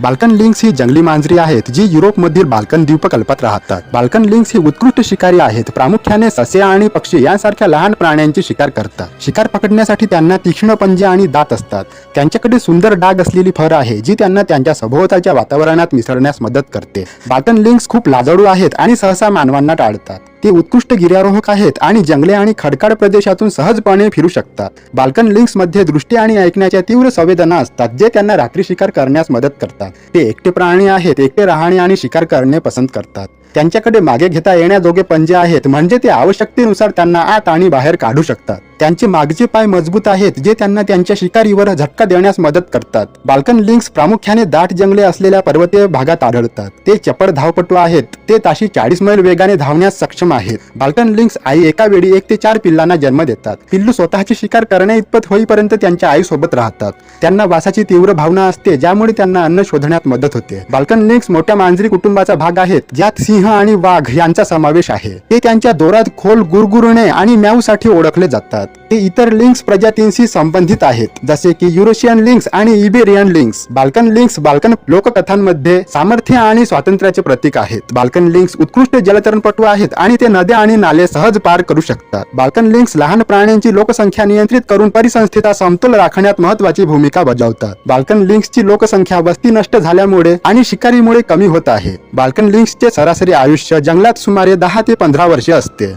Balkan links ही जंगली मांजरी आहेत जी युरोपमधील बाल्कन द्वीपकल्पात राहतात. बाल्कन लिंक्स ही उत्कृष्ट शिकारी आहेत प्रामुख्याने ससे आणि पक्षी यांसारख्या लहान प्राण्यांची शिकार करतात. शिकार पकडण्यासाठी त्यांना तीक्ष्ण पंजे आणि दात असतात. त्यांच्याकडे सुंदर डाग असलेली फर आहे जी त्यांना त्यांच्या सभोवतालच्या वातावरणात मिसळण्यास मदत करते. बाल्कन लिंक्स खूप लाजाळू आहेत आणि सहसा मानवांना टाळतात. ते उत्कृष्ट गिर्यारोहक आहेत आणि जंगले आणि खडकाळ प्रदेशातून सहजपणे फिरू शकतात. बाल्कन लिंक्समध्ये दृष्टी आणि ऐकण्याच्या तीव्र संवेदना असतात जे त्यांना रात्री शिकार करण्यास मदत करतात. ते एकटे प्राणी आहेत एकटे राहणे आणि शिकार करणे पसंत करतात. त्यांच्याकडे मागे घेता येण्याजोगे पंजे आहेत म्हणजे ते आवश्यकतेनुसार त्यांना आत आणि बाहेर काढू शकतात. त्यांचे मागचे पाय मजबूत आहेत जे त्यांना त्यांच्या शिकारीवर झटका देण्यास मदत करतात. बाल्कन लिंक्स प्रामुख्याने दाट जंगले असलेल्या पर्वतीय भागात आढळतात. ते चपळ धावपटू आहेत. ते ताशी चाळीस मैल वेगाने धावण्यास सक्षम आहेत. बाल्कन लिंक्स आई एका वेळी एक ते चार पिल्लांना जन्म देतात. पिल्लू स्वतःची शिकार करण्या इतपत होईपर्यंत त्यांच्या आईसोबत राहतात. त्यांना वासाची तीव्र भावना असते ज्यामुळे त्यांना अन्न शोधण्यात मदत होते. बाल्कन लिंक्स मोठ्या मांजरी कुटुंबाचा भाग आहेत ज्यात सिंह आणि वाघ यांचा समावेश आहे. ते त्यांच्या दोरात खोल गुरगुरणे आणि म्याऊसाठी ओळखले जातात. ते इतर लिंक्स प्रजातींशी संबंधित आहेत. जसे की युरोशियन लिंक्स आणि Iberian lynx. Balkan lynx Balkan लोककथांमध्ये सामर्थ्य आणि स्वातंत्र्याचे प्रतीक आहेत. बाल्कन लिंक्स उत्कृष्ट जलतरणपटू आहेत आणि ते नद्या आणि नाले सहज पार करू शकतात. बाल्कन लिंक्स लहान प्राण्यांची लोकसंख्या नियंत्रित करून परिसंस्थेचा समतोल राखण्यात महत्वाची भूमिका बजावतात. बाल्कन लिंक्सची लोकसंख्या वस्ती नष्ट झाल्यामुळे आणि शिकारीमुळे कमी होत आहे. बाल्कन लिंक्सचे सरासरी आयुष्य जंगलात सुमारे दहा ते पंधरा वर्षे असते.